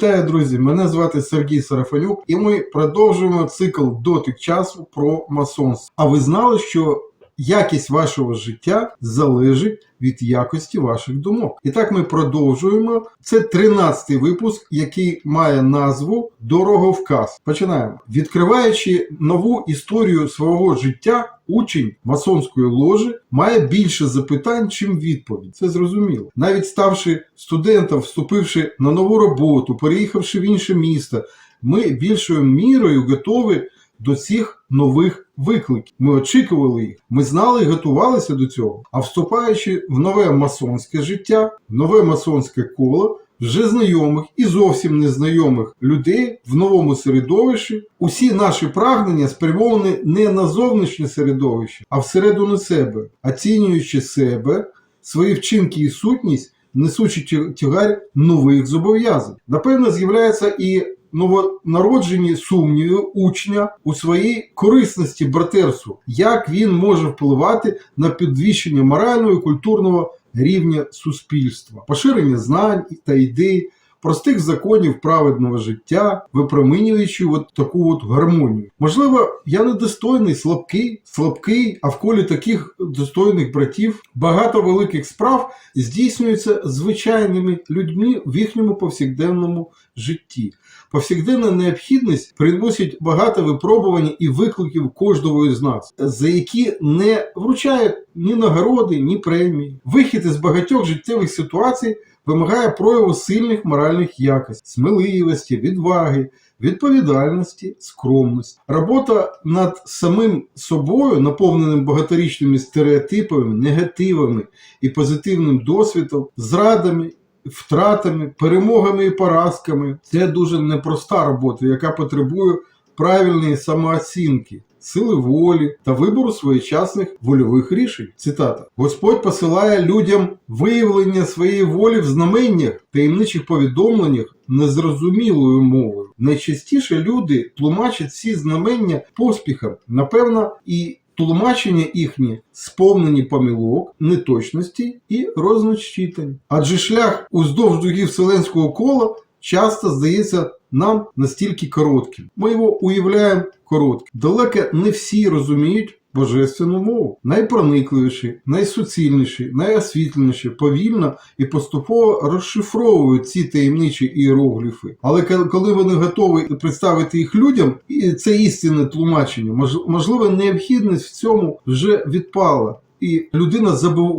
Вітаю, друзі! Мене звати Сергій Сарафанюк, і ми продовжуємо цикл дотик часу про масонство. А ви знали, що якість вашого життя залежить від якості ваших думок? І так ми продовжуємо. Це 13-й випуск, який має назву Дороговказ. Починаємо. Відкриваючи нову історію свого життя. Учень масонської ложі має більше запитань, чим відповідь. Це зрозуміло. Навіть ставши студентом, вступивши на нову роботу, переїхавши в інше місто, ми більшою мірою готові до цих нових викликів. Ми очікували їх, ми знали і готувалися до цього. А вступаючи в нове масонське життя, в нове масонське коло. Вже знайомих і зовсім незнайомих людей в новому середовищі. Усі наші прагнення спрямовані не на зовнішнє середовище, а всередину себе, оцінюючи себе, свої вчинки і сутність, несучи тягар нових зобов'язань. Напевно, з'являється і новонароджені сумніви учня у своїй корисності братерству, як він може впливати на підвищення морального і культурного рівня суспільства, поширення знань та ідей, простих законів праведного життя, випромінюючи от таку от гармонію. Можливо, я недостойний, слабкий, слабкий, а в колі таких достойних братів багато великих справ здійснюються звичайними людьми в їхньому повсякденному житті. Повсякденна необхідність приносить багато випробувань і викликів кожного з нас, за які не вручають ні нагороди, ні премії. Вихід із багатьох життєвих ситуацій вимагає прояву сильних моральних якостей, сміливості, відваги, відповідальності, скромності. Робота над самим собою, наповненим багаторічними стереотипами, негативами і позитивним досвідом, зрадами втратами, перемогами і поразками. Це дуже непроста робота, яка потребує правильної самооцінки, сили волі та вибору своєчасних вольових рішень. Цитата: Господь посилає людям виявлення своєї волі в знаменнях, таємничих повідомленнях незрозумілою мовою. Найчастіше люди тлумачать ці знамення поспіхом, напевно, і тлумачення їхні сповнені помилок, неточності і розночитань. Адже шлях уздовж дуги вселенського кола часто здається нам настільки коротким. Ми його уявляємо коротким. Далеко не всі розуміють божественну мову. Найпроникливіші, найсуцільніші, найосвітленіші повільно і поступово розшифровують ці таємничі іерогліфи. Але коли вони готові представити їх людям, і це істинне тлумачення, мож- можливо, необхідність в цьому вже відпала. І людина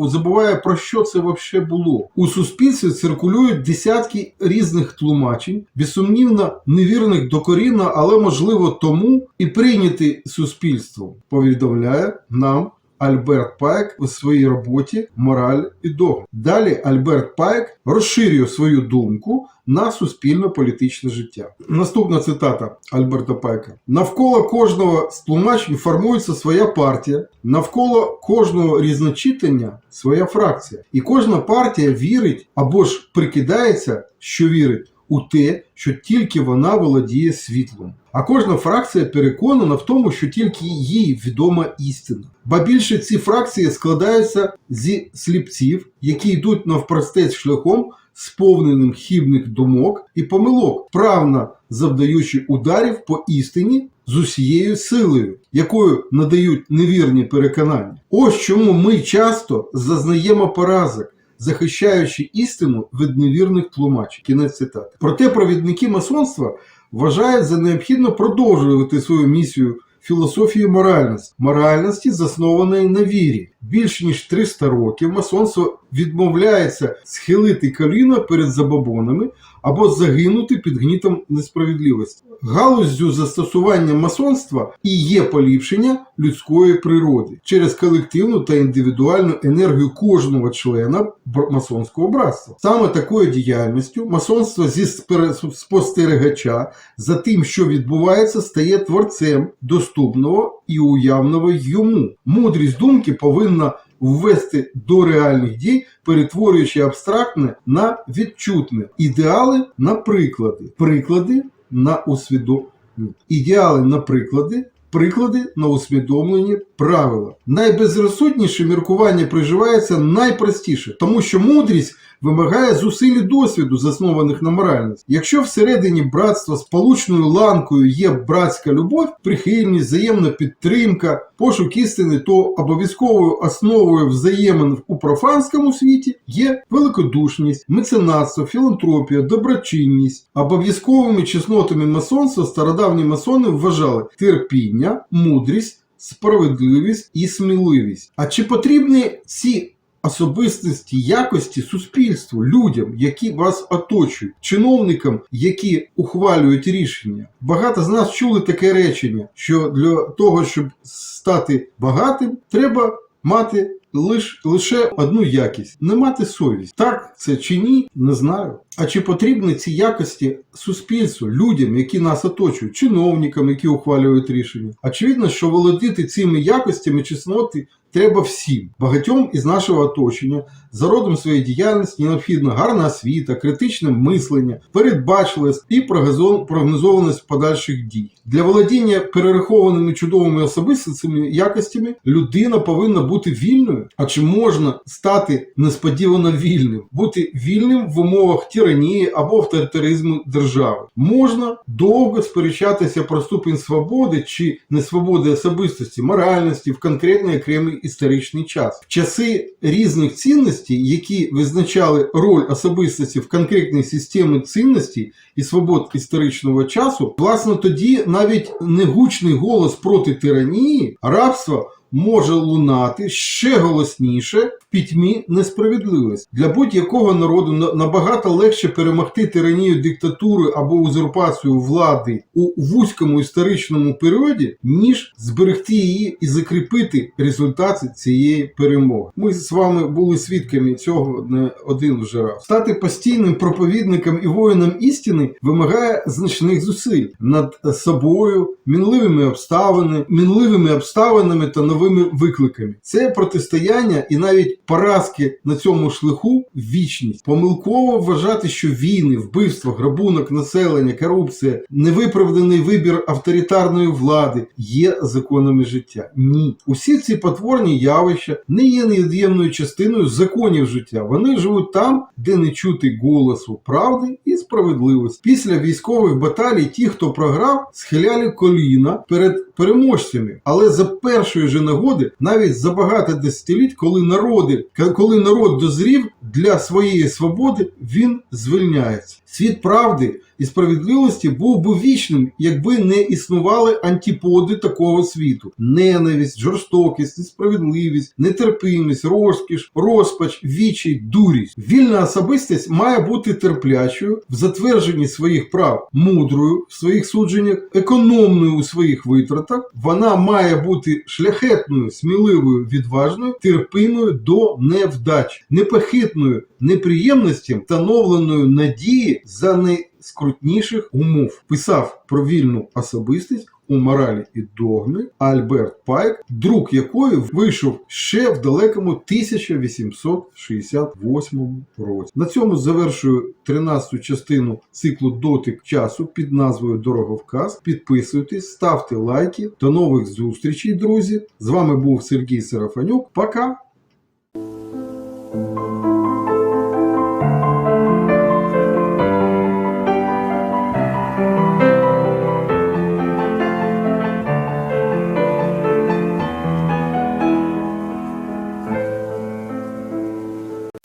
забуває про що це взагалі було. У суспільстві циркулюють десятки різних тлумачень, безсумнівно невірних докорінно, але можливо тому і прийняти суспільством, повідомляє нам Альберт Пайк у своїй роботі Мораль і догма. Далі Альберт Пайк розширює свою думку на суспільно-політичне життя. Наступна цитата Альберта Пайка: навколо кожного з тлумачень формується своя партія, навколо кожного різночитання своя фракція. І кожна партія вірить або ж прикидається, що вірить у те, що тільки вона володіє світлом. А кожна фракція переконана в тому, що тільки їй відома істина. Ба більше ці фракції складаються зі сліпців, які йдуть навпростець шляхом, сповненим хібних думок і помилок, правно завдаючи ударів по істині з усією силою, якою надають невірні переконання. Ось чому ми часто зазнаємо поразок захищаючи істину від невірних тлумачів. Кінець цитати. Проте провідники масонства вважають за необхідно продовжувати свою місію філософії моральності, моральності, заснованої на вірі. Більш ніж 300 років масонство відмовляється схилити коліно перед забобонами або загинути під гнітом несправедливості. Галуззю застосування масонства і є поліпшення людської природи через колективну та індивідуальну енергію кожного члена масонського братства. Саме такою діяльністю масонство зі спостерігача за тим, що відбувається, стає творцем доступного і уявного йому. Мудрість думки повинна ввести до реальних дій, перетворюючи абстрактне на відчутне, ідеали на приклади, приклади на усвідомлення, ідеали на приклади, приклади на усвідомлені правила. Найбезрозсудніше міркування приживається найпростіше, тому що мудрість вимагає зусиль і досвіду, заснованих на моральності. Якщо всередині братства сполучною ланкою є братська любов, прихильність, взаємна підтримка, пошук істини, то обов'язковою основою взаємин у профанському світі є великодушність, меценатство, філантропія, доброчинність. Обов'язковими чеснотами масонства стародавні масони вважали терпіння, мудрість, справедливість і сміливість. А чи потрібні ці особистості якості суспільству, людям, які вас оточують, чиновникам, які ухвалюють рішення? Багато з нас чули таке речення, що для того, щоб стати багатим, треба мати лиш, лише одну якість не мати совість. Так це чи ні, не знаю. А чи потрібні ці якості суспільству, людям, які нас оточують, чиновникам, які ухвалюють рішення? Очевидно, що володіти цими якостями чесноти треба всім. Багатьом із нашого оточення за родом своєї діяльності необхідна гарна освіта, критичне мислення, передбачливість і прогнозованість подальших дій. Для володіння перерахованими чудовими особистими якостями людина повинна бути вільною. А чи можна стати несподівано вільним, бути вільним в умовах тиранії або авторитаризму держави? Можна довго сперечатися про ступінь свободи чи несвободи особистості, моральності в конкретний окремий історичний час. Часи різних цінностей, які визначали роль особистості в конкретній системі цінностей і свобод історичного часу, власне, тоді навіть негучний голос проти тиранії, рабства може лунати ще голосніше в пітьмі несправедливості. Для будь-якого народу на- набагато легше перемогти тиранію диктатури або узурпацію влади у вузькому історичному періоді, ніж зберегти її і закріпити результати цієї перемоги. Ми з вами були свідками цього не один вже раз. Стати постійним проповідником і воїном істини вимагає значних зусиль над собою, мінливими обставинами, мінливими обставинами та новими викликами. Це протистояння і навіть поразки на цьому шляху вічність. Помилково вважати, що війни, вбивства, грабунок населення, корупція, невиправданий вибір авторитарної влади є законами життя. Ні, усі ці потворні явища не є невід'ємною частиною законів життя. Вони живуть там, де не чути голосу правди і справедливості. Після військових баталій ті, хто програв, схиляли коліна перед переможцями. Але за першої же нагоди, навіть за багато десятиліть, коли народи, коли народ дозрів для своєї свободи, він звільняється. Світ правди і справедливості був би вічним, якби не існували антиподи такого світу: ненависть, жорстокість, несправедливість, нетерпимість, розкіш, розпач, вічі, дурість. Вільна особистість має бути терплячою в затвердженні своїх прав, мудрою в своїх судженнях, економною у своїх витратах. Вона має бути шляхетною, сміливою, відважною, терпимою до невдач, непохитною неприємностям, встановленою надії за найскрутніших умов. Писав про вільну особистість у моралі і догми Альберт Пайк, друг якої вийшов ще в далекому 1868 році. На цьому завершую 13-ту частину циклу дотик часу під назвою Дороговказ. Підписуйтесь, ставте лайки. До нових зустрічей, друзі. З вами був Сергій Серафанюк. Пока!